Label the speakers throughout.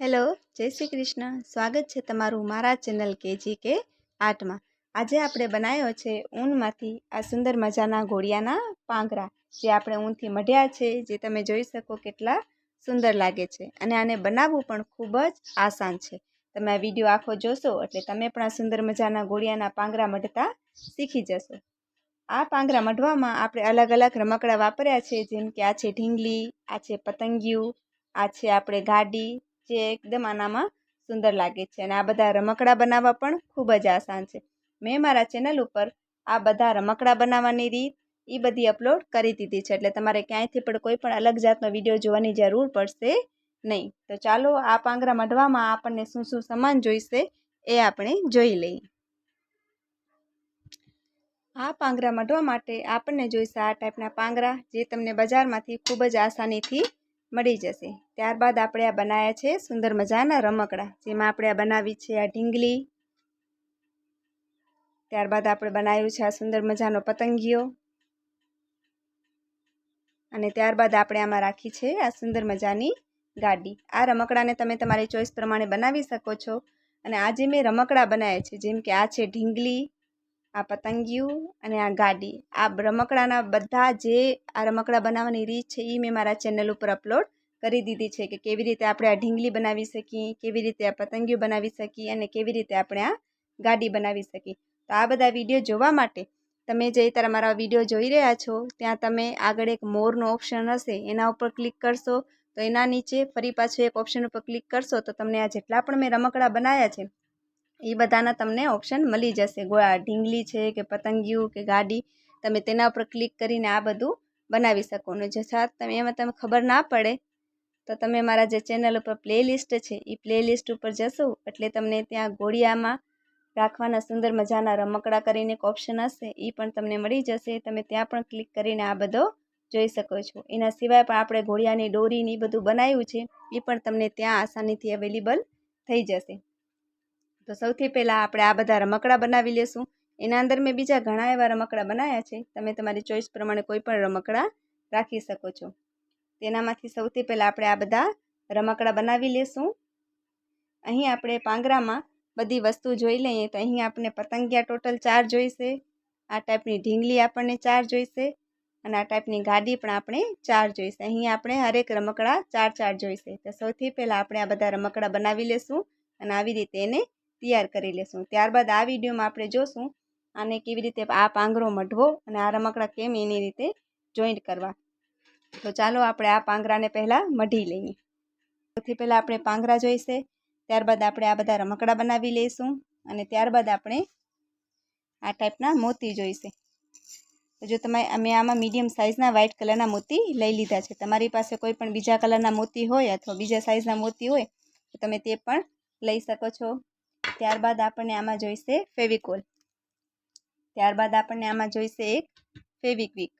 Speaker 1: Hello, જય શ્રી કૃષ્ણ. સ્વાગત છે તમારું મારા ચેનલ કેજી કે આર્ટમાં આજે આપણે બનાવ્યો છે ઊનમાંથી આ સુંદર મજાના ઘોડિયાના પાંગરા જે આપણે ઊનથી મઢ્યા છે, જે તમે જોઈ શકો કેટલા સુંદર લાગે છે. અને આને બનાવવું પણ ખૂબ જ આસાન છે. તમે આ વીડિયો આખો જોશો એટલે તમે પણ આ સુંદર મજાના ઘોડિયાના પાંગરા મઢતા શીખી જશો. આ પાંગરા મઢવામાં આપણે અલગ અલગ રમકડા વાપર્યા છે, જેમ કે આ છે ઢીંગલી, આ છે પતંગિયું, આ છે આપણે ગાડી જે એકદમ આનામાં સુંદર લાગે છે અને આ બધા રમકડા બનાવવા પણ ખૂબ જ આસાન છે. મેં મારા ચેનલ ઉપર આ બધા રમકડા બનાવવાની રીત એ બધી અપલોડ કરી દીધી છે, એટલે તમારે ક્યાંયથી પણ કોઈ પણ અલગ જાતનો વીડિયો જોવાની જરૂર પડશે નહીં. તો ચાલો આ પાંગરા મઢવામાં આપણને શું શું સામાન જોઈશે એ આપણે જોઈ લઈએ. આ પાંગરા મઢવા માટે આપણને જોઈશે આ ટાઈપના પાંગરા જે તમને બજારમાંથી ખૂબ જ આસાનીથી મળી જશે. ત્યારબાદ આપણે આ બનાવ્યા છે સુંદર મજાના રમકડા, જેમાં આપણે આ બનાવી છે આ ઢીંગલી. ત્યારબાદ આપણે બનાવ્યું છે આ સુંદર મજાનો પતંગિયો. અને ત્યારબાદ આપણે આમાં રાખી છે આ સુંદર મજાની ગાડી. આ રમકડાને તમે તમારી ચોઈસ પ્રમાણે બનાવી શકો છો. અને આજે મેં રમકડા બનાવ્યા છે, જેમ કે આ છે ઢીંગલી. આ પતંગિયું અને આ ગાડી. આ રમકડાના બધા જે આ રમકડા બનાવવાની રીત છે એ મેં મારા ચેનલ ઉપર અપલોડ કરી દીધી છે કે કેવી રીતે આપણે આ ઢીંગલી બનાવી શકીએ, કેવી રીતે આ પતંગિયું બનાવી શકીએ અને કેવી રીતે આપણે આ ગાડી બનાવી શકીએ. તો આ બધા વીડિયો જોવા માટે તમે જે તારા મારા વીડિયો જોઈ રહ્યા છો, ત્યાં તમે આગળ એક મોરનો ઓપ્શન હશે, એના ઉપર ક્લિક કરશો, તો એના નીચે ફરી પાછું એક ઓપ્શન ઉપર ક્લિક કરશો, તો તમને આ જેટલા પણ મેં રમકડા બનાવ્યા છે એ બધાના તમને ઓપ્શન મળી જશે. ઢીંગલી છે કે પતંગિયું કે ગાડી, તમે તેના ઉપર ક્લિક કરીને આ બધું બનાવી શકો. અને જે તમે એમાં તમે ખબર ના પડે, તો તમે મારા જે ચેનલ ઉપર પ્લેલિસ્ટ છે એ પ્લેલિસ્ટ ઉપર જશો, એટલે તમને ત્યાં ગોળિયામાં રાખવાના સુંદર મજાના રમકડા કરીને એક ઓપ્શન હશે એ પણ તમને મળી જશે. તમે ત્યાં પણ ક્લિક કરીને આ બધો જોઈ શકો છો. એના સિવાય પણ આપણે ઘોડિયાની દોરીને એ બધું બનાવ્યું છે એ પણ તમને ત્યાં આસાનીથી અવેલેબલ થઈ જશે. તો સૌથી પહેલાં આપણે આ બધા રમકડા બનાવી લેશું. એના અંદર મેં બીજા ઘણા એવા રમકડા બનાવ્યા છે. તમે તમારી ચોઈસ પ્રમાણે કોઈ પણ રમકડા રાખી શકો છો. તેનામાંથી સૌથી પહેલાં આપણે આ બધા રમકડા બનાવી લેશું. અહીં આપણે પાંગરામાં બધી વસ્તુ જોઈ લઈએ તો અહીં આપણે પતંગિયા ટોટલ ચાર જોઈશે. આ ટાઈપની ઢીંગલી આપણને ચાર જોઈશે અને આ ટાઈપની ગાડી પણ આપણે ચાર જોઈશે. અહીં આપણે હરેક રમકડા ચાર ચાર જોઈશે. તો સૌથી પહેલાં આપણે આ બધા રમકડા બનાવી લેશું અને આવી રીતે એને તૈયાર કરી લેશું. ત્યારબાદ આ વિડીયોમાં આપણે જોશું આને કેવી રીતે આ પાંગરો મઢવો અને આ રમકડા કેમ એની રીતે જોઈન્ટ કરવા. તો ચાલો આપણે આ પાંગરાને પહેલાં મઢી લઈએ. સૌથી પહેલાં આપણે પાંગરા જોઈશે, ત્યારબાદ આપણે આ બધા રમકડા બનાવી લઈશું અને ત્યારબાદ આપણે આ ટાઈપના મોતી જોઈશે. જો તમે, અમે આમાં મીડિયમ સાઇઝના વ્હાઇટ કલરના મોતી લઈ લીધા છે. તમારી પાસે કોઈ પણ બીજા કલરના મોતી હોય અથવા બીજા સાઇઝના મોતી હોય, તો તમે તે પણ લઈ શકો છો. ત્યારબાદ આપણને આમાં જોઈશે ફેવિકોલ. ત્યારબાદ આપણને આમાં જોઈશે એક ફેવિક્વિક.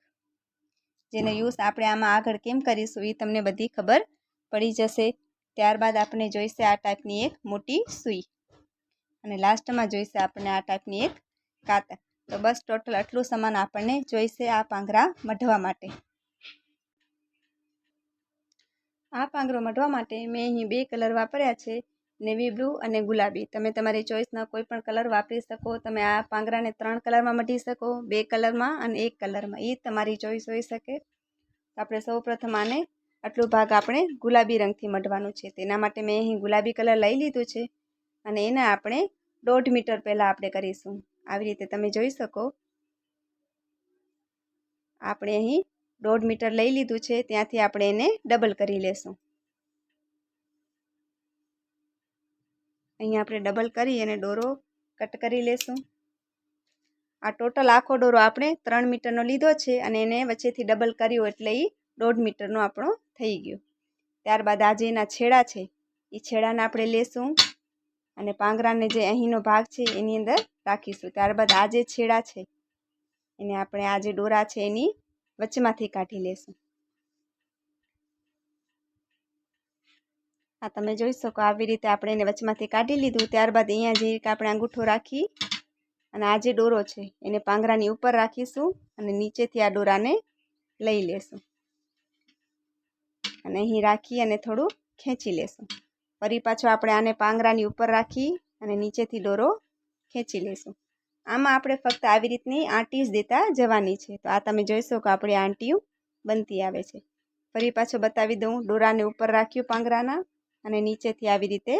Speaker 1: જેનો યુઝ આપણે આમાં આગળ કેમ કરીશું એ તમને બધી ખબર પડી જશે. ત્યારબાદ આપણને જોઈશે આ ટાઈપની એક મોટી સૂઈ. અને લાસ્ટમાં જોઈશે આપણને આ ટાઈપની એક કાતર. તો બસ ટોટલ આટલું સામાન આપણને જોઈશે આ પાંગરા મઢવા માટે. આ પાંગરો મઢવા માટે મેં અહીં બે કલર વાપર્યા છે. નેવી બ્લુ અને ગુલાબી. તમે તમારી ચોઈસના કોઈ પણ કલર વાપરી શકો. તમે આ પાંગરાને ત્રણ કલરમાં મઢી શકો, બે કલરમાં અને એક કલરમાં એ તમારી ચોઈસ હોઈ શકે. આપણે સૌ આને આટલો ભાગ આપણે ગુલાબી રંગથી મઢવાનું છે. તેના માટે મેં અહીં ગુલાબી કલર લઈ લીધું છે અને એને આપણે દોઢ મીટર પહેલાં આપણે કરીશું. આવી રીતે તમે જોઈ શકો. આપણે અહીં દોઢ મીટર લઈ લીધું છે. ત્યાંથી આપણે એને ડબલ કરી લેશું. અહીંયા આપણે ડબલ કરી અને દોરો કટ કરી લેશું. આ ટોટલ આખો દોરો આપણે ત્રણ મીટરનો લીધો છે અને એને વચ્ચેથી ડબલ કર્યો એટલે એ દોઢ મીટરનો આપણો થઈ ગયો. ત્યારબાદ આજે એના છેડા છે એ છેડાને આપણે લેશું અને પાંગરાને જે અહીંનો ભાગ છે એની અંદર રાખીશું. ત્યારબાદ આ જે છેડા છે, એને આપણે આ જે દોરા છે એની વચ્ચેમાંથી કાઢી લેશું. આ તમે જોઈ શકો આવી રીતે આપણે એને વચમાંથી કાઢી લીધું. ત્યારબાદ અહીંયા જે આપણે અંગૂઠો રાખી અને આ જે ડોરો છે, એને પાંગરાની ઉપર રાખીશું અને નીચેથી આ ડોરાને લઈ લેશું. અને અહીં રાખી અને થોડું ખેંચી લેશું. ફરી પાછો આપણે આને પાંગરાની ઉપર રાખી અને નીચેથી ડોરો ખેંચી લઈશું આમાં આપણે ફક્ત આવી રીતની આંટી જ દેતા જવાની છે. તો આ તમે જોઈ શકો આપણી આંટીઓ બનતી આવે છે. ફરી પાછો બતાવી દઉં, ડોરાને ઉપર રાખ્યું પાંગરાના. અને નીચેથી આવી રીતે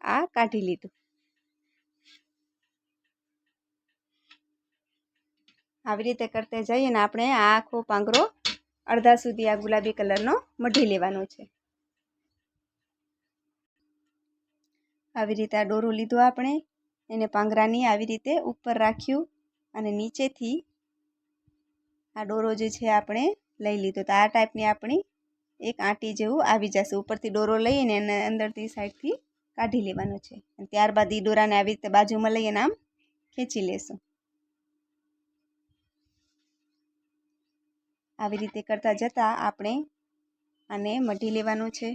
Speaker 1: આ કાઢી લીધું. આવી રીતે કરતે જઈને આપણે આ આખો પાંગરો અડધા સુધી આ ગુલાબી કલરનો મઢી લેવાનો છે. આવી રીતે આ દોરું લીધું આપણે. એને પાંગરાની આવી રીતે ઉપર રાખ્યું અને નીચેથી આ દોરો જે છે આપણે લઈ લીધો. તો આ ટાઈપની આપણી એક આંટી જેવું આવી જશે. ઉપરથી દોરો લઈને એને અંદરથી સાઈડથી કાઢી લેવાનો છે. અને ત્યારબાદ એ દોરાને આવી રીતે બાજુમાં લઈને આમ ખેંચી લેશું. આવી રીતે કરતાં જતાં આપણે આને મઢી લેવાનું છે.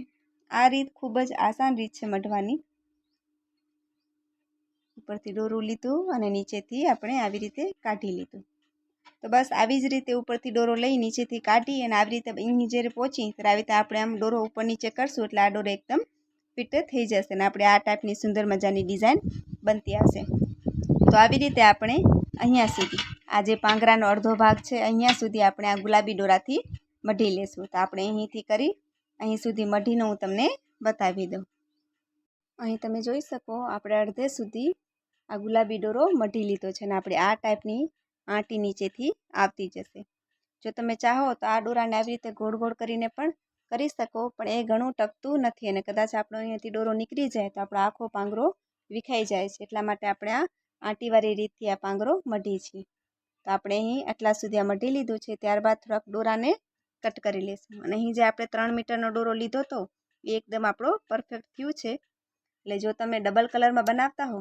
Speaker 1: આ રીત ખૂબ જ આસાન રીત છે મઢવાની. ઉપરથી દોરું લીધું અને નીચેથી આપણે આવી રીતે કાઢી લીધું. તો બસ આવી જ રીતે ઉપરથી ડોરો લઈ નીચેથી કાઢી અને આવી રીતે અહીં જ્યારે પહોંચી ત્યારે આવી રીતે આપણે આમ ડોરો ઉપર નીચે કરશું એટલે આ ડોરો એકદમ ફિટ થઈ જશે અને આપણે આ ટાઈપની સુંદર મજાની ડિઝાઇન બનતી આવશે તો આવી રીતે આપણે અહીંયા સુધી, આ જે પાંગરાનો અડધો ભાગ છે, અહીંયા સુધી આપણે આ ગુલાબી ડોરાથી મઢી લેશું. તો આપણે અહીંથી કરી, અહીં સુધી મઢીને હું તમને બતાવી દઉં. અહીં તમે જોઈ શકો, આપણે અડધે સુધી આ ગુલાબી ડોરો મઢી લીધો છે અને આપણે આ ટાઈપની આંટી નીચેથી આવતી જશે. જો તમે ચાહો તો આ દોરાને આવી રીતે ગોળ ગોળ કરીને પણ કરી શકો, પણ એ ઘણું ટકતું નથી અને કદાચ આપણો અહીંયાથી દોરો નીકળી જાય તો આપણો આખો પાંગરો વિખાઈ જાય છે. એટલા માટે આપણે આ આંટીવાળી રીતથી આ પાંગરો મઢી છે તો આપણે અહીં આટલા સુધી આ મઢી લીધું છે. ત્યારબાદ થોડાક દોરાને કટ કરી લઈશું અને અહીં જે આપણે ત્રણ મીટરનો દોરો લીધો હતો એ એકદમ આપણો પરફેક્ટ થયું છે. એટલે જો તમે ડબલ કલરમાં બનાવતા હો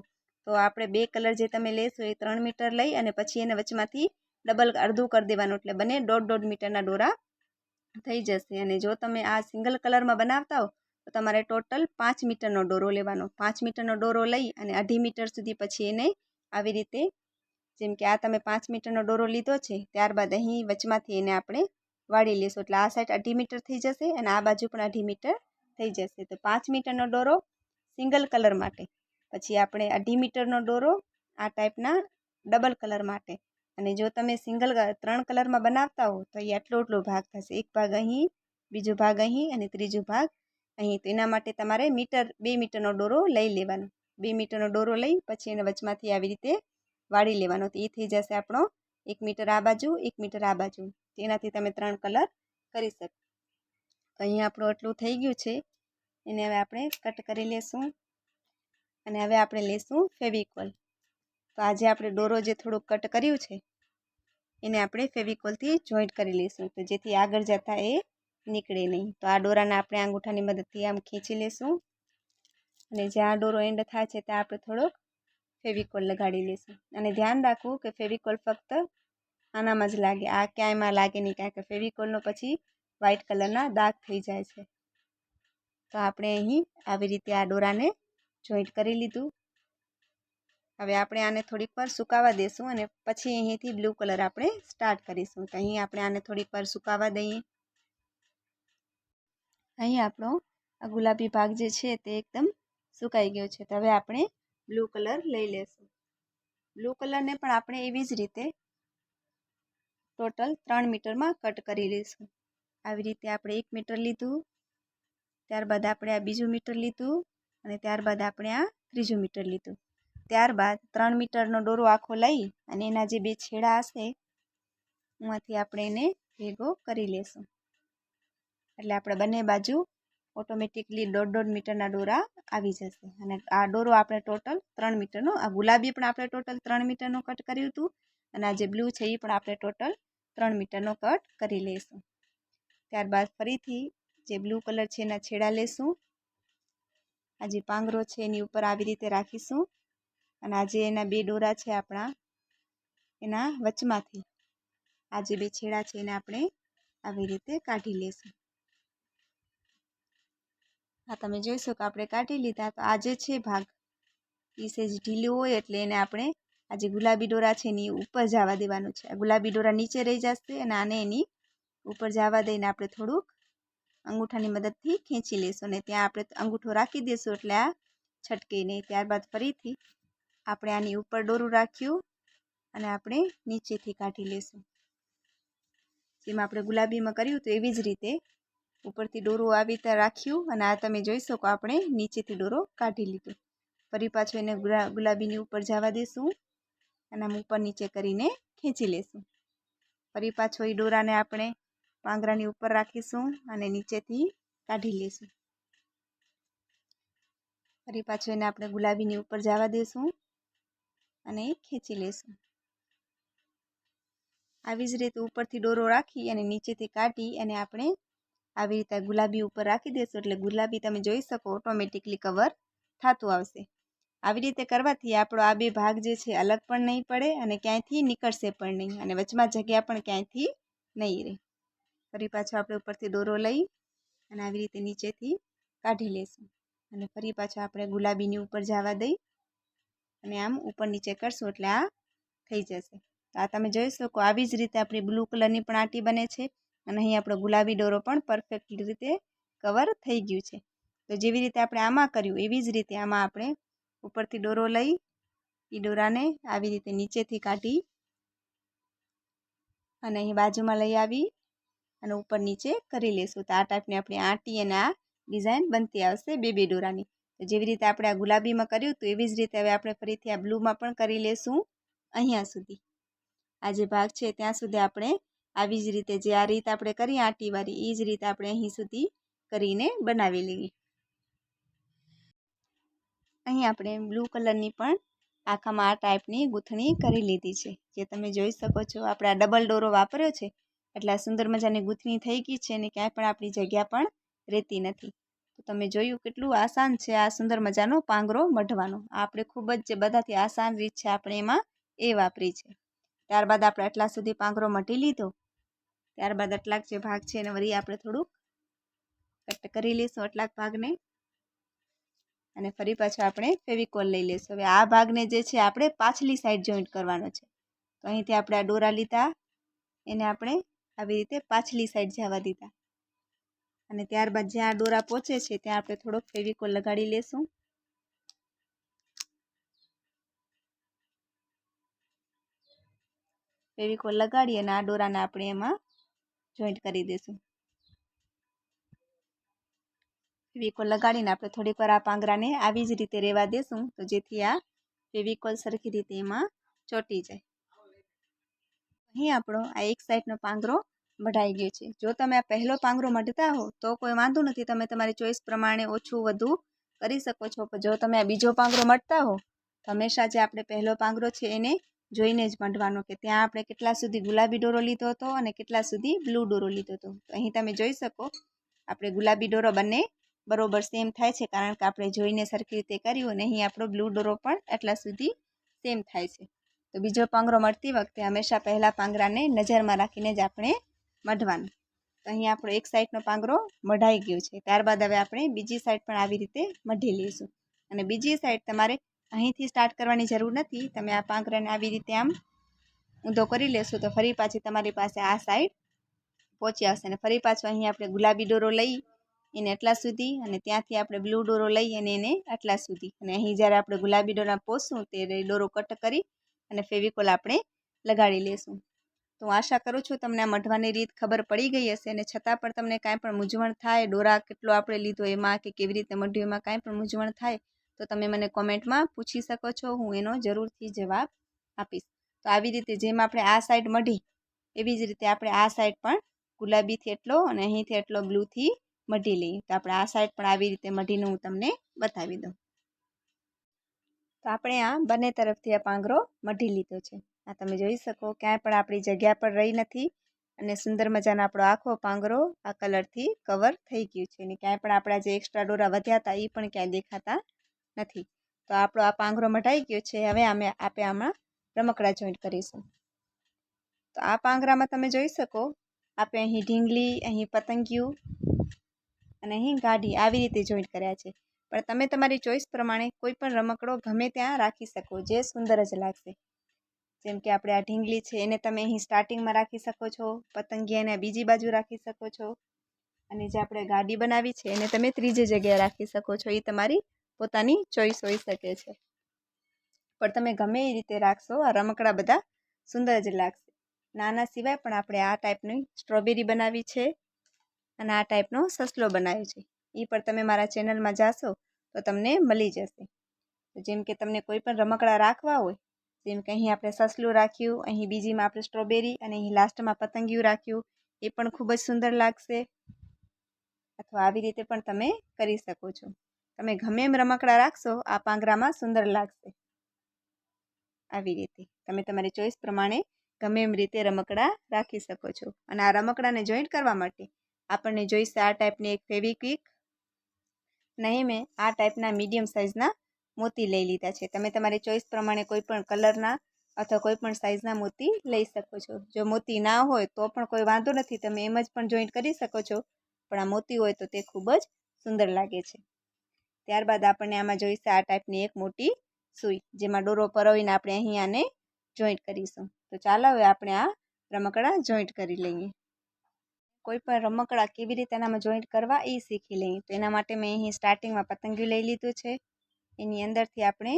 Speaker 1: તો આપણે બે કલર જે તમે લેશો એ ત્રણ મીટર લઈ અને પછી એને વચમાંથી ડબલ અડધું કરી દેવાનું એટલે બને દોઢ દોઢ મીટરના દોરા થઈ જશે. અને જો તમે આ સિંગલ કલરમાં બનાવતા હો, તો તમારે ટોટલ પાંચ મીટરનો દોરો લેવાનો. પાંચ મીટરનો દોરો લઈ અને અઢી મીટર સુધી પછી એને આવી રીતે, જેમ કે આ તમે પાંચ મીટરનો દોરો લીધો છે, ત્યારબાદ અહીં વચમાંથી એને આપણે વાળી લેશું. એટલે આ સાઈડ અઢી મીટર થઈ જશે અને આ બાજુ પણ અઢી મીટર થઈ જશે. તો પાંચ મીટરનો દોરો સિંગલ કલર માટે. પછી આપણે અઢી મીટરનો દોરો, આ ટાઈપના ડબલ કલર માટે. અને જો તમે સિંગલ ત્રણ કલરમાં બનાવતા હો, તો એ આટલો આટલો ભાગ થશે. એક ભાગ અહીં, બીજો ભાગ અહીં અને ત્રીજો ભાગ અહીં. તો એના માટે તમારે મીટર, બે મીટરનો દોરો લઈ લેવાનો. બે મીટરનો દોરો લઈ પછી એને વચમાંથી આવી રીતે વાળી લેવાનો. તો એ થઈ જશે આપણો એક મીટર આ બાજુ, એક મીટર આ બાજુ. તેનાથી તમે ત્રણ કલર કરી શકો. તો અહીંયા આપણું આટલું થઈ ગયું છે. એને હવે આપણે કટ કરી લેશું. અને હવે આપણે લેશું ફેવિકોલ. તો આજે આપણે દોરો જે થોડુંક કટ કર્યું છે, એને આપણે ફેવિકોલથી જોઈન્ટ કરી લઈશું. તો જેથી આગળ જતાં એ નીકળે નહીં. તો આ દોરાને આપણે અંગૂઠાની મદદથી આમ ખેંચી લેશું. અને જ્યાં દોરો એન્ડ થાય છે, ત્યાં આપણે થોડોક ફેવિકોલ લગાડી લઈશું. અને ધ્યાન રાખવું કે ફેવિકોલ ફક્ત આનામાં જ લાગે. આ ક્યાંયમાં લાગે નહીં, કારણ કે ફેવિકોલનો પછી વ્હાઇટ કલરના દાગ થઈ જાય છે. તો આપણે અહીં આવી રીતે આ દોરાને જોઈન્ટ કરી લીધું. હવે આપણે આને થોડીક વાર સુકાવા દઈશું અને પછી અહીંથી બ્લુ કલર આપણે સ્ટાર્ટ કરીશું. તો અહીં આપણે આને થોડીક વાર સુકાવા દઈએ. અહીં આપણો આ ગુલાબી ભાગ જે છે તે એકદમ સુકાઈ ગયો છે. તો હવે આપણે બ્લુ કલર લઈ લેશું. બ્લુ કલરને પણ આપણે એવી જ રીતે ટોટલ ત્રણ મીટરમાં કટ કરી લઈશું. આવી રીતે આપણે એક મીટર લીધું. ત્યારબાદ આપણે આ બીજું મીટર લીધું. અને ત્યારબાદ આપણે આ ત્રીજું મીટર લીધું. ત્યારબાદ ત્રણ મીટરનો દોરો આખો લઈ અને એના જે બે છેડા હશે, એમાંથી આપણે એને ભેગો કરી લેશું. એટલે આપણે બંને બાજુ ઓટોમેટિકલી દોઢ દોઢ મીટરના દોરા આવી જશે. અને આ દોરો આપણે ટોટલ ત્રણ મીટરનો, આ ગુલાબી પણ આપણે ટોટલ ત્રણ મીટરનો કટ કર્યું હતું અને આ જે બ્લુ છે એ પણ આપણે ટોટલ ત્રણ મીટરનો કટ કરી લઈશું. ત્યારબાદ ફરીથી જે બ્લુ કલર છે એના છેડા લેશું. આ જે પાંગરો છે, એની ઉપર આવી રીતે રાખીશું. અને આ જે એના બે દોરા છે આપણા, એના વચમાંથી. આ જે બે છેડા છે એને આપણે આવી રીતે કાઢી લેશું. આ તમે જોઈશો કે આપણે કાઢી લીધા, તો આ જે છે ભાગ એ સેજ ઢીલું હોય એટલે એને આપણે આ જે ગુલાબી દોરા છે એની ઉપર જવા દેવાનું છે. આ ગુલાબી દોરા નીચે રહી જશે અને આને એની ઉપર જવા દઈને આપણે થોડુંક અંગૂઠાની મદદથી ખેંચી લેશું અને ત્યાં આપણે અંગૂઠો રાખી દઈશું એટલે આ છટકે નહીં ત્યારબાદ ફરીથી આપણે આની ઉપર દોરું રાખ્યું અને આપણે નીચેથી કાઢી લેશું. જેમ આપણે ગુલાબીમાં કર્યું તો એવી જ રીતે ઉપરથી દોરું આવી રીતે રાખ્યું અને આ તમે જોઈ શકો આપણે નીચેથી દોરો કાઢી લીધો. ફરી પાછું એને ગુલાબીની ઉપર જવા દઈશું અને આમ ઉપર નીચે કરીને ખેંચી લેશું. ફરી પાછો એ દોરાને આપણે પાંગરાની ઉપર રાખીશું અને નીચેથી કાઢી લઈશું. ફરી પાછું એને આપણે ગુલાબીની ઉપર જવા દઈશું અને ખેંચી લઈશું. આવી જ રીતે ઉપરથી દોરો રાખી અને નીચેથી કાઢી અને આપણે આવી રીતે ગુલાબી ઉપર રાખી દઈશું એટલે ગુલાબી તમે જોઈ શકો ઓટોમેટિકલી કવર થતું આવશે. આવી રીતે કરવાથી આપણો આ બે ભાગ જે છે, અલગ પણ નહીં પડે અને ક્યાંયથી નીકળશે પણ નહીં અને વચમાં જગ્યા પણ ક્યાંયથી નહીં રહે. ફરી પાછો આપણે ઉપરથી દોરો લઈ અને આવી રીતે નીચેથી કાઢી લઈશું. અને ફરી પાછો આપણે ગુલાબીની ઉપર જવા દઈ અને આમ ઉપર નીચે કરશું એટલે આ થઈ જશે. તો આ તમે જોઈ શકો આવી જ રીતે આપણી બ્લુ કલરની પણ આંટી બને છે અને અહીં આપણો ગુલાબી દોરો પણ પરફેક્ટ રીતે કવર થઈ ગયું છે. તો જેવી રીતે આપણે આમાં કર્યું, એવી જ રીતે આમાં આપણે ઉપરથી દોરો લઈ એ દોરાને આવી રીતે નીચેથી કાઢી અને અહીં બાજુમાં લઈ આવી અને ઉપર નીચે કરી લેશું. તો આ ટાઈપની આપણી આંટી અને આ ડિઝાઇન બનતી આવશે બેબી ડોરાની તો જેવી રીતે આપણે આ ગુલાબીમાં કર્યું તો એવી જ રીતે હવે આપણે ફરીથી આ બ્લુમાં પણ કરી લેશું અહીંયા સુધી. આ જે ભાગ છે ત્યાં સુધી આપણે આવી જ રીતે જે આ રીત આપણે કરી આંટીવાળી, એ જ રીતે આપણે અહીં સુધી કરીને બનાવી લઈએ. અહીં આપણે બ્લુ કલરની પણ આખામાં આ ટાઈપની ગૂંથણી કરી લીધી છે. જે તમે જોઈ શકો છો, આપણે આ ડબલ ડોરો વાપર્યો છે. એટલે આ સુંદર મજાની ગૂંથણી થઈ ગઈ છે અને ક્યાંય પણ આપણી જગ્યા પણ રહેતી નથી. તો તમે જોયું કેટલું આસાન છે આ સુંદર મજાનો પાંગરો મઢવાનો. આપણે ખૂબ જ જે બધાથી આસાન રીત છે આપણે એમાં એ વાપરી છે. ત્યારબાદ આપણે આટલા સુધી પાંગરો મઢી લીધો. ત્યારબાદ આટલાક જે ભાગ છે એને વળી આપણે થોડુંક કટ કરી લઈશું આટલાક ભાગને. અને ફરી પાછો આપણે ફેવિકોલ લઈ લઈશું. હવે આ ભાગને જે છે આપણે પાછલી સાઈડ જોઈન્ટ કરવાનો છે. તો અહીંથી આપણે આ દોરા લીધા. એને આપણે આવી રીતે પાછલી સાઈડ જવા દીધા. અને ત્યારબાદ જ્યાં દોરા પહોંચે છે, ત્યાં આપણે થોડોક ફેવિકોલ લગાડી લેશું. ફેવિકોલ લગાડી અને આ દોરાને આપણે એમાં જોઈન્ટ કરી દઈશું ફેવિકોલ લગાડીને આપણે થોડીક વાર આ પાંગરાને આવી જ રીતે રહેવા દેશું, તો જેથી આ ફેવિકોલ સરખી રીતે એમાં ચોંટી જાય. અહીં આપણો આ એક સાઈડનો પાંગરો મઢાઈ ગયો છે. જો તમે આ પહેલો પાંગરો મઢતા હો, તો કોઈ વાંધો નથી, તમે તમારી ચોઈસ પ્રમાણે ઓછું વધુ કરી શકો છો. પણ જો તમે આ બીજો પાંગરો મઢતા હો, તો હંમેશા જે આપણે પહેલો પાંગરો છે એને જોઈને જ મઢવાનો કે ત્યાં આપણે કેટલા સુધી ગુલાબી ડોરો લીધો હતો અને કેટલા સુધી બ્લુ ડોરો લીધો હતો. તો અહીં તમે જોઈ શકો, આપણે ગુલાબી ડોરો બંને બરોબર સેમ થાય છે, કારણ કે આપણે જોઈને સરખી રીતે કર્યું અને અહીં આપણો બ્લુ ડોરો પણ એટલા સુધી સેમ થાય છે. તો બીજો પાંગરો મળતી વખતે હંમેશા પહેલાં પાંગરાને નજરમાં રાખીને જ આપણે મઢવાનું. તો અહીં આપણો એક સાઈડનો પાંગરો મઢાઈ ગયો છે. ત્યારબાદ હવે આપણે બીજી સાઈડ પણ આવી રીતે મઢી લઈશું. અને બીજી સાઈડ તમારે અહીંથી સ્ટાર્ટ કરવાની જરૂર નથી. તમે આ પાંગરાને આવી રીતે આમ ઊંધો કરી લેશો તો ફરી પાછી તમારી પાસે આ સાઈડ પહોંચી આવશે. અને ફરી પાછું અહીં આપણે ગુલાબી દોરો લઈ એને એટલા સુધી અને ત્યાંથી આપણે બ્લુ દોરો લઈ અને એને આટલા સુધી. અને અહીં જ્યારે આપણે ગુલાબી દોરા પોસું ત્યારે દોરો કટ કરી અને ફેવિકોલ આપણે લગાડી લેશું. તો આશા કરું છું તમને આ મઢવાની રીત ખબર પડી ગઈ હશે અને છતાં પણ તમને કાંઈ પણ મૂંઝવણ થાય, ડોરા કેટલો આપણે લીધો એમાં કે કેવી રીતે મઢ્યું એમાં કાંઈ પણ મૂંઝવણ થાય, તો તમે મને કોમેન્ટમાં પૂછી શકો છો, હું એનો જરૂરથી જવાબ આપીશ. તો આવી રીતે જેમ આપણે આ સાઈડ મઢી, એવી જ રીતે આપણે આ સાઈડ પણ ગુલાબીથી એટલો અને અહીંથી એટલો બ્લૂથી મઢી લઈએ. તો આપણે આ સાઈડ પણ આવી રીતે મઢીને હું તમને બતાવી દઉં. તો આપણે આ બંને તરફથી આ પાંગરો મઢી લીધો છે. આ તમે જોઈ શકો ક્યાંય પણ આપણી જગ્યા પર રહી નથી અને સુંદર મજાનો આપણો આખો પાંગરો આ કલરથી કવર થઈ ગયું છે અને ક્યાંય પણ આપણા જે એક્સ્ટ્રા ડોરા વધ્યા હતા એ પણ ક્યાંય દેખાતા નથી. તો આપણો આ પાંગરો મઢાઈ ગયો છે. હવે અમે આપણે આમાં રમકડા જોઈન્ટ કરીશું. તો આ પાંગરામાં તમે જોઈ શકો આપણે અહીં ઢીંગલી, અહીં પતંગિયું અને અહીં ગાડી આવી રીતે જોઈન્ટ કર્યા છે. પણ તમે તમારી ચોઈસ પ્રમાણે કોઈ પણ રમકડો ગમે ત્યાં રાખી શકો, જે સુંદર જ લાગશે. જેમ કે આપણે આ ઢીંગલી છે, એને તમે અહીં સ્ટાર્ટિંગમાં રાખી શકો છો પતંગિયાને બીજી બાજુ રાખી શકો છો, અને જે આપણે ગાડી બનાવી છે, એને તમે ત્રીજી જગ્યાએ રાખી શકો છો, એ તમારી પોતાની ચોઈસ હોઈ શકે છે. પણ તમે ગમે એ રીતે રાખશો, આ રમકડા બધા સુંદર જ લાગશે. નાના સિવાય પણ આપણે આ ટાઈપની સ્ટ્રોબેરી બનાવી છે, અને આ ટાઈપનો સસલો બનાવ્યો છે. એ પણ તમે મારા ચેનલમાં જાશો, તો તમને મળી જશે. જેમ કે તમને કોઈ પણ રમકડા રાખવા હોય, જેમ કે અહીં આપણે સસલું રાખ્યું, અહીં બીજીમાં આપણે સ્ટ્રોબેરી અને અહીં લાસ્ટમાં પતંગિયું રાખ્યું, એ પણ ખૂબ જ સુંદર લાગશે. અથવા આવી રીતે પણ તમે કરી શકો છો. તમે ગમે એમ રમકડા રાખશો, આ પાંગરામાં સુંદર લાગશે. આવી રીતે તમે તમારી ચોઈસ પ્રમાણે ગમે એમ રીતે રમકડા રાખી શકો છો. અને આ રમકડાને જોઈન્ટ કરવા માટે આપણને જોઈશે આ ટાઈપની એક ફેવિક્વિક નહીં, મેં આ ટાઈપના મીડિયમ સાઇઝના મોતી લઈ લીધા છે. તમે તમારી ચોઈસ પ્રમાણે કોઈ પણ કલરના અથવા કોઈ પણ સાઇઝના મોતી લઈ શકો છો. જો મોતી ના હોય તો પણ કોઈ વાંધો નથી, તમે એમ જ પણ જોઈન્ટ કરી શકો છો. પણ આ મોતી હોય તો તે ખૂબ જ સુંદર લાગે છે. ત્યારબાદ આપણને આમાં જોઈશે આ ટાઈપની એક મોટી સૂઈ, જેમાં ડોરો પરોવીને આપણે અહીં આને જોઈન્ટ કરીશું. તો ચાલો હવે આપણે આ રમકડા જોઈન્ટ કરી લઈએ. કોઈ પણ રમકડા કેવી રીતે એનામાં જોઈન્ટ કરવા એ શીખી લઈએ. તો એના માટે મેં અહીં સ્ટાર્ટિંગમાં પતંગિયું લઈ લીધું છે. એની અંદરથી આપણે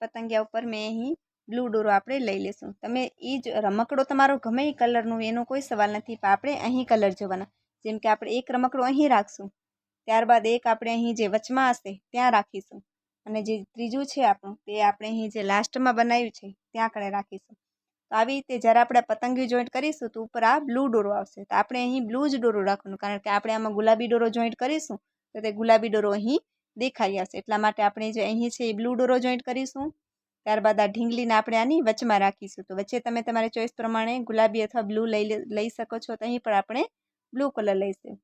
Speaker 1: પતંગિયા ઉપર મેં અહીં બ્લુ ડોરો આપણે લઈ લઈશું. તમે એ જ રમકડો તમારો ગમે એ કલરનું એનો કોઈ સવાલ નથી, પણ આપણે અહીં કલર જોવાના. જેમ કે આપણે એક રમકડો અહીં રાખશું, ત્યારબાદ એક આપણે અહીં જે વચમાં હશે ત્યાં રાખીશું. અને જે ત્રીજું છે આપણું, તે આપણે અહીં જે લાસ્ટમાં બનાવ્યું છે, ત્યાં આગળ રાખીશું. તો આવી રીતે જ્યારે આપણે પતંગી જોઈન્ટ કરીશું તો ઉપર આ બ્લુ ડોરો આવશે. તો આપણે અહીં બ્લુ જ ડોરો રાખવાનું, કારણ કે આપણે આમાં ગુલાબી ડોરો જોઈન્ટ કરીશું, તો તે ગુલાબી ડોરો અહીં દેખાઈ આવશે એટલા માટે આપણે જે અહીં છે એ બ્લુ ડોરો જોઈન્ટ કરીશું. ત્યારબાદ આ ઢીંગલીને આપણે આની વચમાં રાખીશું. તો વચ્ચે તમે તમારી ચોઈસ પ્રમાણે ગુલાબી અથવા બ્લુ લઈ લઈ શકો છો. તો અહીં પણ આપણે બ્લુ કલર લઈશું.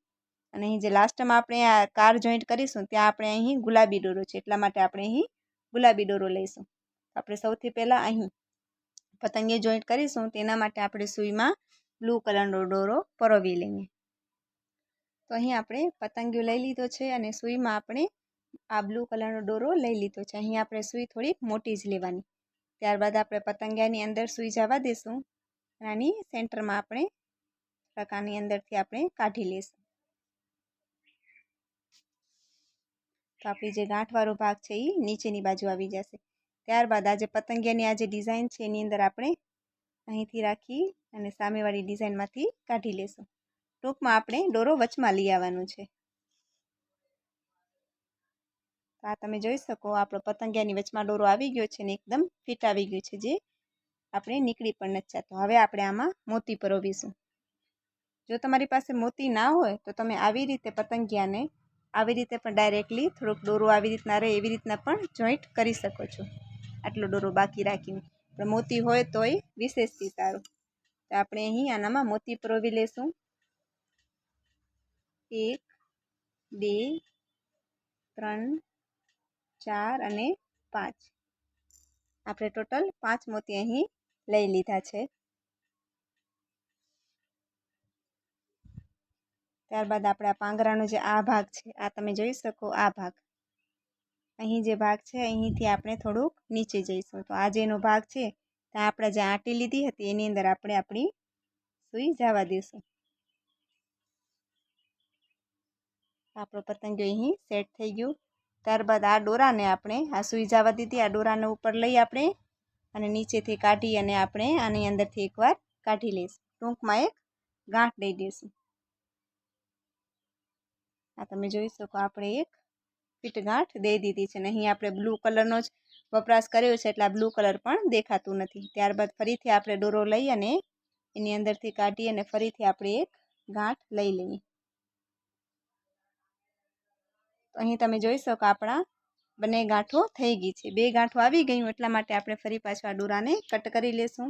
Speaker 1: અને અહીં જે લાસ્ટમાં આપણે આ કાર જોઈન્ટ કરીશું, ત્યાં આપણે અહીં ગુલાબી ડોરો છે. એટલા માટે આપણે અહીં ગુલાબી ડોરો લઈશું. આપણે સૌથી પહેલાં અહીં પતંગે જોઈન્ટ કરીશું, તેના માટે આપણે સૂઈમાં બ્લુ કલરનો ડોરો પરોવી લઈએ. તો અહીં આપણે પતંગિયો લઈ લીધો છે અને સૂઈમાં આપણે આ બ્લુ કલરનો ડોરો લઈ લીધો છે. અહીં આપણે સૂઈ થોડીક મોટી જ લેવાની. ત્યારબાદ આપણે પતંગિયાની અંદર સૂઈ જવા દઈશું આની સેન્ટરમાં આપણે પ્રકારની અંદરથી આપણે કાઢી લઈશું. તો આપણી જે ગાંઠવાળો ભાગ છે એ નીચેની બાજુ આવી જશે. ત્યારબાદ આજે પતંગિયાની આ જે ડિઝાઇન છે, એની અંદર આપણે અહીંથી રાખી અને સામેવાળી ડિઝાઇનમાંથી કાઢી લેશું. ટૂંકમાં આપણે દોરો વચમાં લઈ આવવાનું છે. આ તમે જોઈ શકો, આપણો પતંગિયાની વચમાં દોરો આવી ગયો છે ને એકદમ ફિટ આવી ગયો છે જે આપણે નીકળી પણ નથી જતો હવે આપણે આમાં મોતી પરોવીશું. જો તમારી પાસે મોતી ના હોય, તો તમે આવી રીતે પતંગિયાને આવી રીતે પણ ડાયરેક્ટલી થોડુંક દોરો આવી રીતના રહે, એવી રીતના પણ જોઈન્ટ કરી શકો છો. આટલો દોરો બાકી રાખીને. પણ મોતી હોય તોય વિશેષથી સારું. તો આપણે અહીં આનામાં મોતી પરોવી લેશું. એક, બે, ત્રણ, ચાર અને પાંચ. આપણે ટોટલ પાંચ મોતી અહીં લઈ લીધા છે. ત્યારબાદ આપણે આ પાંગરાનો જે આ ભાગ છે, આ તમે જોઈ શકો, આ ભાગ. અહીં જે ભાગ છે, અહીંથી આપણે થોડુંક નીચે જઈશું. તો આ જેનો ભાગ છે ત્યાં આપણે જે આંટી લીધી હતી, એની અંદર આપણે આપણી સૂઈ જવા દઈશું. આપણો પતંગો અહીં સેટ થઈ ગયું. ત્યારબાદ આ ડોરાને આપણે આ સૂઈ જવા દીધી. આ ડોરાને ઉપર લઈ આપણે અને નીચેથી કાઢી અને આપણે આની અંદરથી એકવાર કાઢી લઈશું. ટૂંકમાં એક ગાંઠ દઈ દઈશું. આ તમે જોઈ શકો, આપણે એક ફીટ ગાંઠ દઈ દીધી છે અને અહીં આપણે બ્લુ કલરનો જ વપરાશ કર્યો છે એટલે આ બ્લુ કલર પણ દેખાતું નથી. ત્યારબાદ ફરીથી આપણે દોરો લઈ અને એની અંદરથી કાઢી અને ફરીથી આપણે એક ગાંઠ લઈ લઈએ. તો અહીં તમે જોઈ શકો આપણા બંને ગાંઠો થઈ ગઈ છે. બે ગાંઠો આવી ગયું એટલા માટે આપણે ફરી પાછું આ દોરાને કટ કરી લેશું.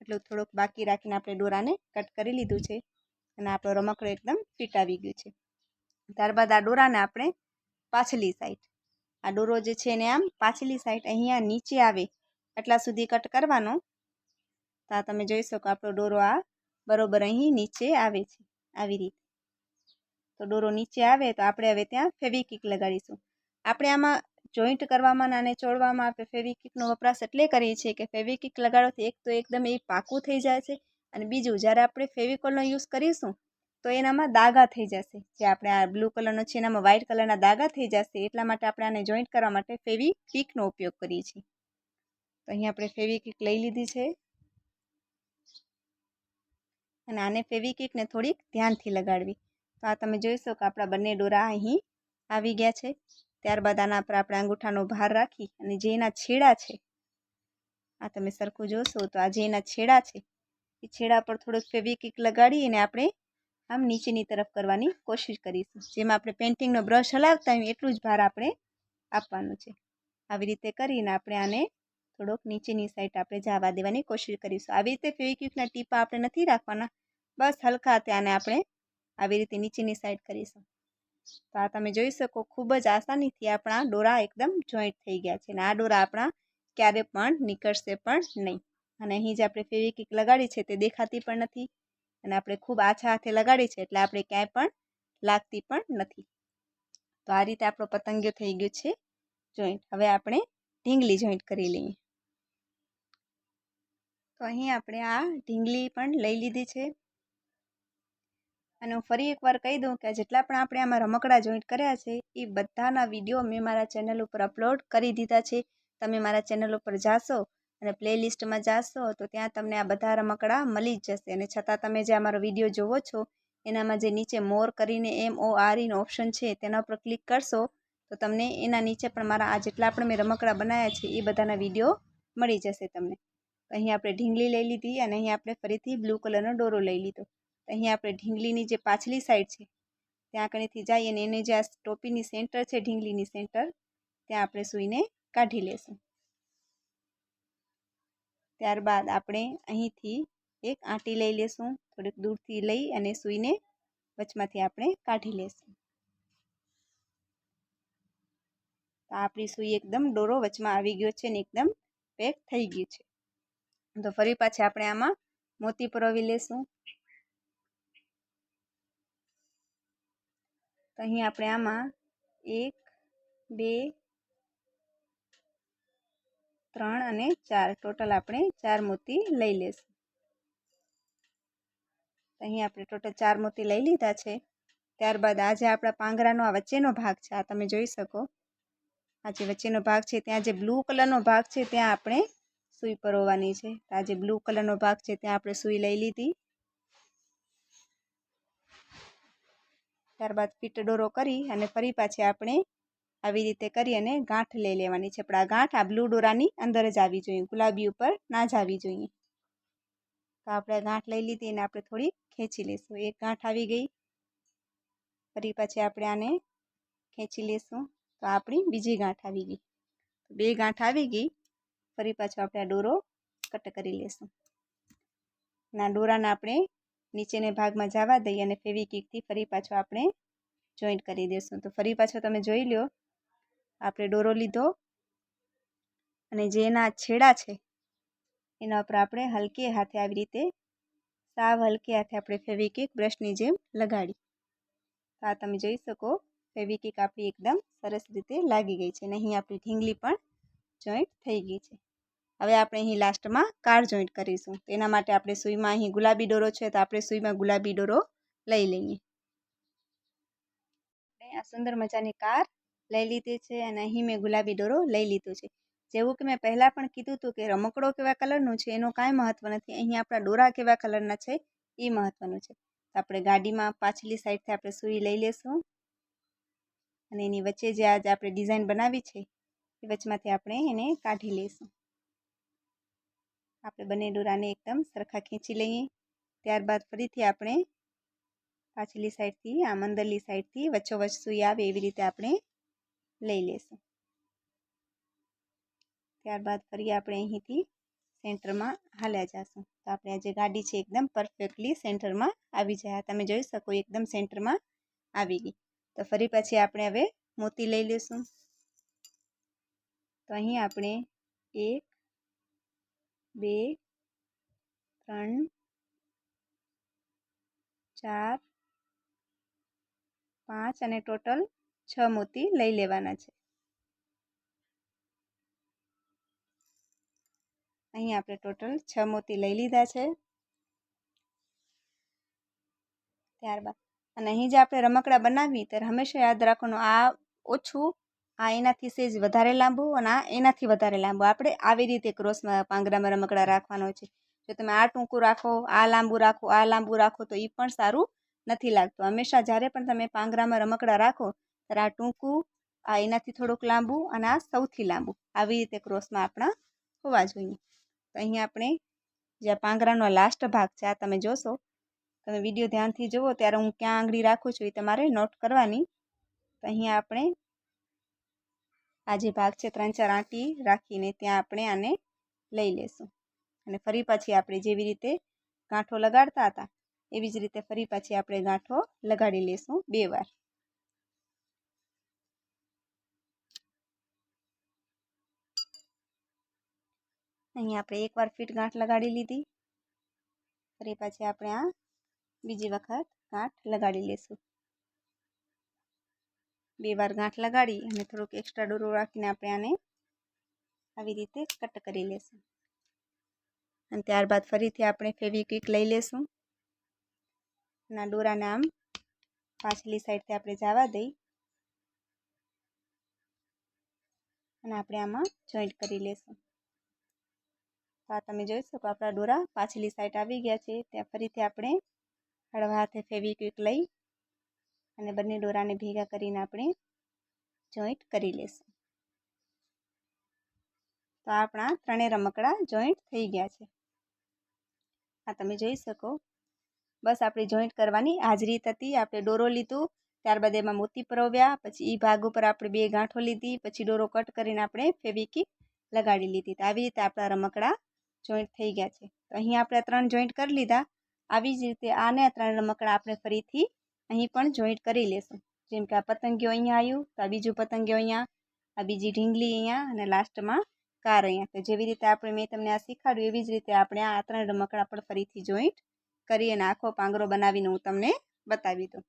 Speaker 1: એટલું થોડુંક બાકી રાખીને આપણે દોરાને કટ કરી લીધું છે અને આપણો રમકડો એકદમ ફિટ આવી ગયું છે. ત્યારબાદ આ દોરાને આપણે પાછલી સાઈડ આ દોરો જે છે એને આમ પાછલી સાઈડ અહીંયા નીચે આવે એટલા સુધી કટ કરવાનો. તો તમે જોઈ શકો આપણો દોરો આ બરોબર અહીં નીચે આવે છે, આવી રીતે. તો દોરો નીચે આવે તો આપણે હવે ત્યાં ફેવિકિક લગાડીશું. આપણે આમાં જોઈન્ટ કરવામાં અને ચોળવામાં આપણે ફેવિકિકનો વપરાશ એટલે કરીએ છીએ કે ફેવિકિક લગાડવાથી એક તો એકદમ એ પાકું થઈ જાય છે અને બીજું જ્યારે આપણે ફેવિકોલનો યુઝ કરીશું તો એનામાં દાગા થઈ જશે. જે આપણે આ બ્લુ કલરનો છે, એનામાં વ્હાઇટ કલરના દાગા થઈ જશે, એટલા માટે આપણે આને જોઈન્ટ કરવા માટે ફેવી ક્લિકનો ઉપયોગ કરીએ છીએ. તો અહીં આપણે ફેવી ક્લિક લઈ લીધી છે. અને આને ફેવિકિકને થોડીક ધ્યાનથી લગાડવી. તો આ તમે જોઈશો કે આપણા બંને ડોરા અહીં આવી ગયા છે. ત્યારબાદ આના પર આપણે અંગૂઠાનો ભાર રાખી અને જે એના છેડા છે, આ તમે સરખું જોશો તો આ જે એના છેડા છે, એ છેડા પર થોડુંક ફેવિકિક લગાડી અને આપણે આમ નીચેની તરફ કરવાની કોશિશ કરીશું. જેમાં આપણે પેન્ટિંગનો બ્રશ હલાવતા હોય એટલું જ ભાર આપણે આપવાનું છે. આવી રીતે કરીને આપણે આને થોડોક નીચેની સાઈડ આપણે જવા દેવાની કોશિશ કરીશું. આવી રીતે ફેવિક્વિકના ટીપા આપણે નથી રાખવાના. બસ હલકા ત્યાંને આપણે આવી રીતે નીચેની સાઈડ કરીશું. તો આ તમે જોઈ શકો, ખૂબ જ આસાનીથી આપણા ડોરા એકદમ જોઈન્ટ થઈ ગયા છે. અને આ ડોરા આપણા ક્યારે પણ નીકળશે પણ નહીં. અને અહીં જે આપણે ફેવિકિક લગાડી છે તે દેખાતી પણ નથી. અને આપણે ખૂબ આછા હાથે લગાડી છે એટલે આપણે ક્યાંય પણ લાગતી પણ નથી. તો આ રીતે આપણો પતંગિયો થઈ ગયો છે જોઈન્ટ હવે આપણે ઢીંગલી જોઈન્ટ કરી લઈએ. તો અહીં આપણે આ ઢીંગલી પણ લઈ લીધી છે. અને હું ફરી એકવાર કહી દઉં કે જેટલા પણ આપણે આમાં રમકડા જોઈન્ટ કર્યા છે, એ બધાના વીડિયો મેં મારા ચેનલ ઉપર અપલોડ કરી દીધા છે. તમે મારા ચેનલ ઉપર જાશો અને પ્લેલિસ્ટમાં જાશો, તો ત્યાં તમને આ બધા રમકડા મળી જ જશે. અને છતાં તમે જે અમારો વીડિયો જોવો છો, એનામાં જે નીચે મોર કરીને M O R in option છે, તેના ઉપર ક્લિક કરશો, તો તમને એના નીચે પણ મારા આ જેટલા પણ મેં રમકડા બનાવ્યા છે, એ બધાના વીડિયો મળી જશે તમને. અહીં આપણે ઢીંગલી લઈ લીધી અને અહીં આપણે ફરીથી બ્લુ કલરનો દોરો લઈ લીધો. અહીં આપણે ઢીંગલીની જે પાછલી સાઈડ છે, ત્યાં કણીથી જઈએ અને એને જે આ ટોપીની સેન્ટર છે, ઢીંગલીની સેન્ટર, ત્યાં આપણે સૂઈને કાઢી લેશું. ત્યારબાદ આપણે અહીંથી એક આંટી લઈ લેશું. થોડીક દૂરથી લઈ અને સૂઈને વચમાંથી આપણે કાઢી લેશું. તો આપણી સૂઈ એકદમ ડોરો વચમાં આવી ગયો છે ને એકદમ પેક થઈ ગયું છે. તો ફરી પાછી આપણે આમાં મોતી પરોવી લેશું. તો અહીં આપણે આમાં એક, બે ત્રણ અને ચાર. ટોટલ આપણે ચાર મોતી લઈ લેશું. અહીં આપણે ટોટલ ચાર મોતી લઈ લીધા છે. ત્યારબાદ આ જે આપણા પાંગરાનો, આ વચ્ચેનો ભાગ છે, આ તમે જોઈ શકો. આ જે વચ્ચેનો ભાગ છે, ત્યાં જે બ્લુ કલરનો ભાગ છે, ત્યાં આપણે સૂઈ પરોવાની છે. આ જે બ્લુ કલરનો ભાગ છે, ત્યાં આપણે સૂઈ લઈ લીધી. ત્યારબાદ ફીટ કરી અને ફરી પાછી આપણે આવી રીતે કરી અને ગાંઠ લઈ લેવાની છે. પણ આ ગાંઠ આ બ્લુ ડોરાની અંદર જ આવી જોઈએ. ગુલાબી ઉપર ના જ આવી જોઈએ. તો આપણે ગાંઠ લઈ લીધી અને આપણે થોડી ખેંચી લઈશું. એક ગાંઠ આવી ગઈ. ફરી પછી આપણે આને ખેંચી લઈશું. તો આપણી બીજી ગાંઠ આવી ગઈ. બે ગાંઠ આવી ગઈ. ફરી પાછો આપણે આ ડોરો કટ કરી લઈશું. ના ડોરાને આપણે નીચેના ભાગમાં જવા દઈએ અને ફેવિકિકથી ફરી પાછો આપણે જોઈન્ટ કરી દઈશું. તો ફરી પાછો તમે જોઈ લો આપણે ડોરો લીધો અને જે એના છેડા છે, એના ઉપર આપણે હલકે હાથે આવી રીતે સાવ હલકે હાથે આપણે ફેવિકિક બ્રશની જેમ લગાડી. આ તમે જોઈ શકો ફેવિકિક આપણી એકદમ સરસ રીતે લાગી ગઈ છે અને અહીં આપણી ઢીંગલી પણ જોઈન્ટ થઈ ગઈ છે. હવે આપણે અહીં લાસ્ટમાં કાર જોઈન્ટ કરીશું. તેના માટે આપણે સૂઈમાં અહીં ગુલાબી દોરો છે, તો આપણે સૂઈમાં ગુલાબી દોરો લઈ લઈએ. આ સુંદર મજાની કાર લઈ લીધી છે અને અહીં મેં ગુલાબી દોરો લઈ લીધો છે. જેવું કે મેં પહેલાં પણ કીધું હતું કે રમકડો કેવા કલરનું છે, એનું કાંઈ મહત્ત્વ નથી. અહીં આપણા દોરા કેવા કલરના છે, એ મહત્ત્વનું છે. તો આપણે ગાડીમાં પાછલી સાઈડથી આપણે સૂઈ લઈ લેશું. અને એની વચ્ચે જે આજે આપણે ડિઝાઇન બનાવી છે, એ વચમાંથી આપણે એને કાઢી લઈશું. આપણે બંને દોરાને એકદમ સરખા ખેંચી લઈએ. ત્યારબાદ ફરીથી આપણે પાછલી સાઈડથી આ મંદરલી સાઈડથી વચ્ચોવચ્ચ સૂઈ આવે એવી રીતે આપણે લઈ લેશું. ત્યારબાદ ફરી આપણે અહીંથી સેન્ટરમાં હાલ્યા જશું. તો આપણે આ જે ગાડી છે એકદમ પરફેક્ટલી સેન્ટરમાં આવી જાય. તમે જોઈ શકો એકદમ સેન્ટરમાં આવી ગઈ તો ફરી પછી આપણે હવે મોતી લઈ લેશું. તો અહીં આપણે એક, બે, ત્રણ, ચાર, પાંચ અને ટોટલ છ મોતી લઈ લેવાના છે. અહીં આપણે ટોટલ છ મોતી લઈ લીધા છે. ત્યારબાદ, અને અહીં જે આપણે રમકડા બનાવી ત્યારે હંમેશા યાદ રાખવાનું, આ ઓછું, આ એનાથી સેજ વધારે લાંબુ, અને આ એનાથી વધારે લાંબુ. આપણે આવી રીતે ક્રોસમાં પાંગરામાં રમકડા રાખવાનો છે. જો તમે આ ટૂંકું રાખો, આ લાંબુ રાખો, આ લાંબુ રાખો, તો એ પણ સારું નથી લાગતું. હંમેશા જ્યારે પણ તમે પાંગરામાં રમકડા રાખો ત્યારે ટૂંકું આ એનાથી થોડુંક લાંબુ અને આ સૌથી લાંબુ. આવી રીતે ક્રોસમાં આપણા હોવા જોઈએ. તો અહીં આપણે જે આ પાંગરાનો લાસ્ટ ભાગ છે, આ તમે જોશો. તમે વીડિયો ધ્યાનથી જુઓ, ત્યારે હું ક્યાં આંગળી રાખું છું એ તમારે નોટ કરવાની. તો અહીંયા આપણે આ જે ભાગ છે ત્રણ ચાર આંટી રાખીને ત્યાં આપણે આને લઈ લેશું. અને ફરી પાછી આપણે જેવી રીતે ગાંઠો લગાડતા હતા, એવી જ રીતે ફરી પાછી આપણે ગાંઠો લગાડી લેશું બે વાર. અહીં આપણે એકવાર ફીટ ગાંઠ લગાડી લીધી. ફરી પાછી આપણે આ બીજી વખત ગાંઠ લગાડી લેશું બે વાર ગાંઠ લગાડી અને થોડુંક એક્સ્ટ્રા ડોરો રાખીને આપણે આને આવી રીતે કટ કરી લેશું અને ત્યારબાદ ફરીથી આપણે ફેવિક્વિક લઈ લેશું અને આ દોરાને આમ પાછલી સાઈડથી આપણે જવા દઈ. અને આપણે આમાં જોઈન્ટ કરી લેશું તો આ તમે જોઈ શકો આપણા દોરા પાછલી સાઈડ આવી ગયા છે. ત્યાં ફરીથી આપણે હળવા હાથે ફેવિક્વિક લઈ અને બંને દોરાને ભેગા કરીને આપણે જોઈન્ટ કરી લેશું. તો આપણા ત્રણેય રમકડા જોઈન્ટ થઈ ગયા છે. આ તમે જોઈ શકો. બસ આપણે જોઈન્ટ કરવાની હાજરી હતી આપણે દોરો લીધું, ત્યારબાદ એમાં મોતી પરોવ્યા, પછી એ ભાગ ઉપર આપણે બે ગાંઠો લીધી, પછી દોરો કટ કરીને આપણે ફેવિકી લગાડી લીધી. તો આવી રીતે આપણા રમકડા જોઈન્ટ થઈ ગયા છે. તો અહીં આપણે ત્રણ જોઈન્ટ કરી લીધા. આવી જ રીતે આને ત્રણ રમકડા આપણે ફરીથી અહીં પણ જોઈન્ટ કરી લેશું. જેમ કે આ પતંગિયો અહીંયા આવ્યું, તો આ બીજું પતંગિયો અહીંયા, આ બીજી ઢીંગલી અહીંયા, અને લાસ્ટમાં કાર અહીંયા. તો જેવી રીતે આપણે મેં તમને આ શીખવાડ્યું એવી જ રીતે આપણે આ ત્રણ રમકડા પણ ફરીથી જોઈન્ટ કરી અને આખો પાંગરો બનાવીને હું તમને બતાવી દઉં.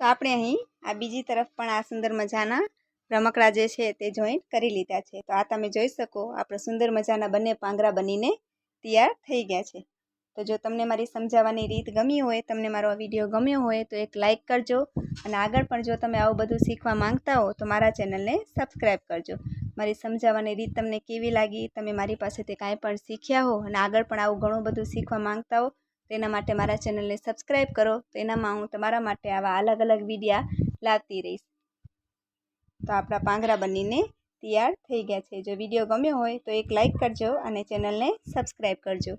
Speaker 1: તો આપણે અહીં આ બીજી તરફ પણ આ સુંદર મજાના રમકડા જે છે તે જોઈન્ટ કરી લીધા છે. તો આ તમે જોઈ શકો, આપણા સુંદર મજાના બંને પાંગરા બનીને તૈયાર થઈ ગયા છે. તો જો તમને મારી સમજાવવાની રીત ગમી હોય, તમને મારો વીડિયો ગમ્યો હોય, તો એક લાઇક કરજો. અને આગળ પણ જો તમે આવું બધું શીખવા માંગતા હો, તો મારા ચેનલને સબસ્ક્રાઈબ કરજો. મારી સમજાવવાની રીત તમને કેવી લાગી? તમે મારી પાસેથી કાંઈ પણ શીખ્યા હો અને આગળ પણ આવું ઘણું બધું શીખવા માંગતા હો, તેના માટે મારા ચેનલને સબસ્ક્રાઈબ કરો. તો એનામાં હું તમારા માટે આવા અલગ અલગ વિડીયા લાવતી રહીશ. તો આપણા પાંગરા બનીને તૈયાર થઈ ગયા છે. જો વીડિયો ગમ્યો હોય તો એક લાઇક કરજો અને ચેનલને સબસ્ક્રાઈબ કરજો.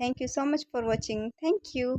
Speaker 1: Thank you so much for watching thank you